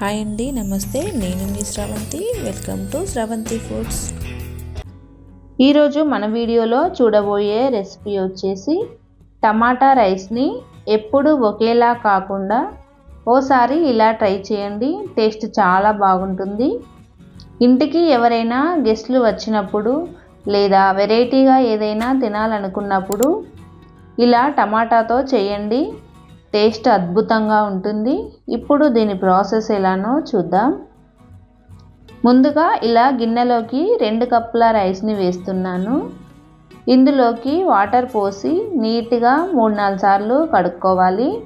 Hi అండి నమస్తే. నేను మీ Sravanthi. Welcome to Sravanthi Foods ఈరోజు మన వీడియోలో చూడబోయే రెసిపీ వచ్చేసి టమాటా రైస్ని ఎప్పుడు ఒకేలా కాకుండా ఓసారి ఇలా ట్రై చేయండి. టేస్ట్ చాలా బాగుంటుంది. ఇంటికి ఎవరైనా గెస్ట్లు వచ్చినప్పుడు లేదా వెరైటీగా ఏదైనా తినాలనుకున్నప్పుడు ఇలా టమాటాతో చేయండి. టేస్ట్ అద్భుతంగా ఉంటుంది. ఇప్పుడు దీని ప్రాసెస్ ఎలానో చూద్దాం. ముందుగా ఇలా గిన్నెలోకి రెండు కప్పుల రైస్ని వేస్తున్నాను. ఇందులోకి వాటర్ పోసి నీట్గా మూడు నాలుగు సార్లు కడుక్కోవాలి.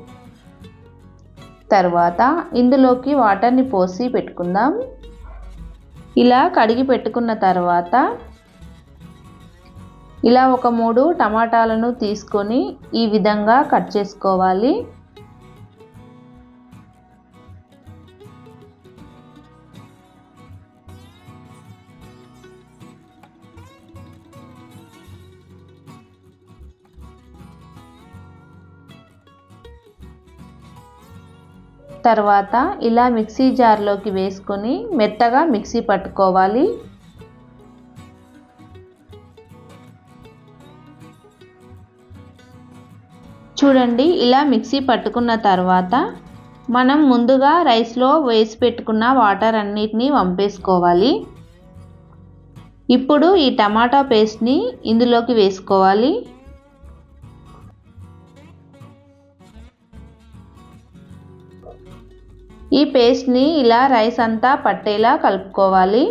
తర్వాత ఇందులోకి వాటర్ని పోసి పెట్టుకుందాం. ఇలా కడిగి పెట్టుకున్న తర్వాత ఇలా ఒక మూడు టమాటాలను తీసుకొని ఈ విధంగా కట్ చేసుకోవాలి. తర్వాత ఇలా మిక్సీ జార్లోకి వేసుకొని మెత్తగా మిక్సీ పట్టుకోవాలి. చూడండి ఇలా మిక్సీ పట్టుకున్న తర్వాత మనం ముందుగా రైస్లో వేసి పెట్టుకున్న వాటర్ అన్నిటినీ వంపేసుకోవాలి. ఇప్పుడు ఈ టమాటా పేస్ట్ని ఇందులోకి వేసుకోవాలి. ఈ పేస్ట్ని ఇలా రైస్ అంతా పట్టేలా కలుపుకోవాలి.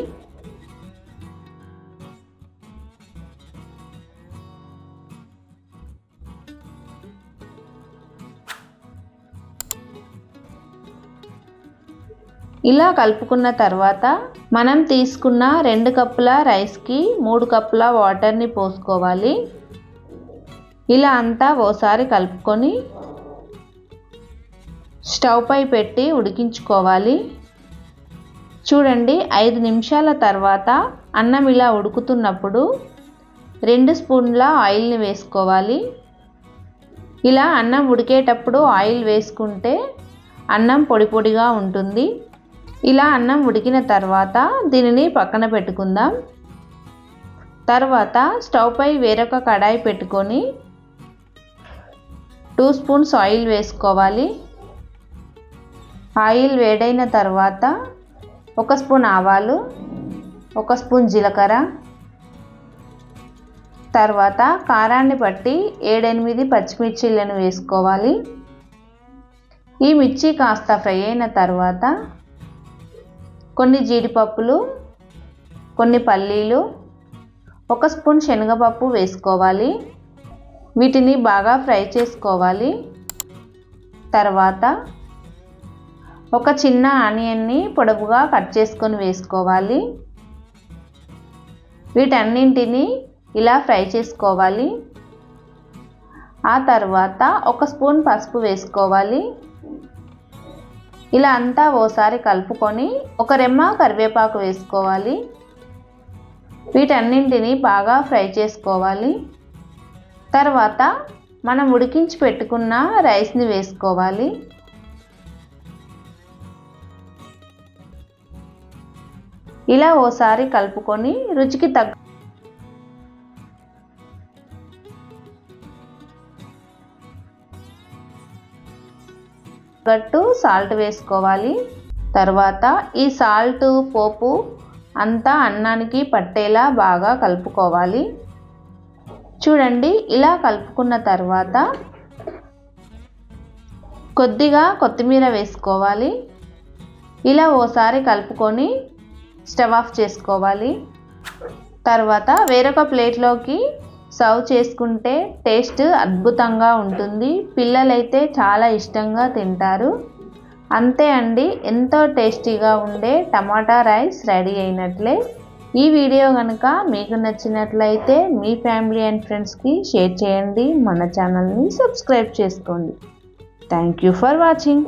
ఇలా కలుపుకున్న తర్వాత మనం తీసుకున్న రెండు కప్పుల రైస్కి మూడు కప్పుల వాటర్ని పోసుకోవాలి. ఇలా అంతా ఓసారి కలుపుకొని స్టవ్ పై పెట్టి ఉడికించుకోవాలి. చూడండి ఐదు నిమిషాల తర్వాత అన్నం ఇలా ఉడుకుతున్నప్పుడు రెండు స్పూన్ల ఆయిల్ని వేసుకోవాలి. ఇలా అన్నం ఉడికేటప్పుడు ఆయిల్ వేసుకుంటే అన్నం పొడి పొడిగా ఉంటుంది. ఇలా అన్నం ఉడికిన తర్వాత దీనిని పక్కన పెట్టుకుందాం. తర్వాత స్టవ్ పై వేరొక కడాయి పెట్టుకొని టూ స్పూన్స్ ఆయిల్ వేసుకోవాలి. ఆయిల్ వేడైన తర్వాత ఒక స్పూన్ ఆవాలు ఒక స్పూన్ జీలకర్ర తర్వాత కారాన్ని బట్టి ఏడెనిమిది పచ్చిమిర్చీలను వేసుకోవాలి. ఈ మిర్చి కాస్త ఫ్రై అయిన తర్వాత కొన్ని జీడిపప్పులు కొన్ని పల్లీలు ఒక స్పూన్ శనగపప్పు వేసుకోవాలి. వీటిని బాగా ఫ్రై చేసుకోవాలి. తర్వాత ఒక చిన్న ఆనియన్ని పొడవుగా కట్ చేసుకొని వేసుకోవాలి. వీటన్నింటినీ ఇలా ఫ్రై చేసుకోవాలి. ఆ తర్వాత ఒక స్పూన్ పసుపు వేసుకోవాలి. ఇలా అంతా ఓసారి కలుపుకొని ఒక రెమ్మ కరివేపాకు వేసుకోవాలి. వీటన్నింటినీ బాగా ఫ్రై చేసుకోవాలి. తర్వాత మనం ఉడికించి పెట్టుకున్న రైస్ని వేసుకోవాలి. ఇలా ఓసారి కలుపుకొని రుచికి తగ్గ గట్టు సాల్ట్ వేసుకోవాలి. తర్వాత ఈ సాల్ట్ పోపు అంతా అన్నానికి పట్టేలా బాగా కలుపుకోవాలి. చూడండి ఇలా కలుపుకున్న తర్వాత కొద్దిగా కొత్తిమీర వేసుకోవాలి. ఇలా ఓసారి కలుపుకొని స్టవ్ ఆఫ్ చేసుకోవాలి. తర్వాత వేరొక ప్లేట్లోకి సర్వ్ చేసుకుంటే టేస్ట్ అద్భుతంగా ఉంటుంది. పిల్లలైతే చాలా ఇష్టంగా తింటారు. అంతే అండి ఎంతో టేస్టీగా ఉండే టమాటా రైస్ రెడీ అయినట్లే. ఈ వీడియో కనుక మీకు నచ్చినట్లయితే మీ ఫ్యామిలీ అండ్ ఫ్రెండ్స్కి షేర్ చేయండి. మన ఛానల్ని సబ్స్క్రైబ్ చేసుకోండి. Thank you for watching.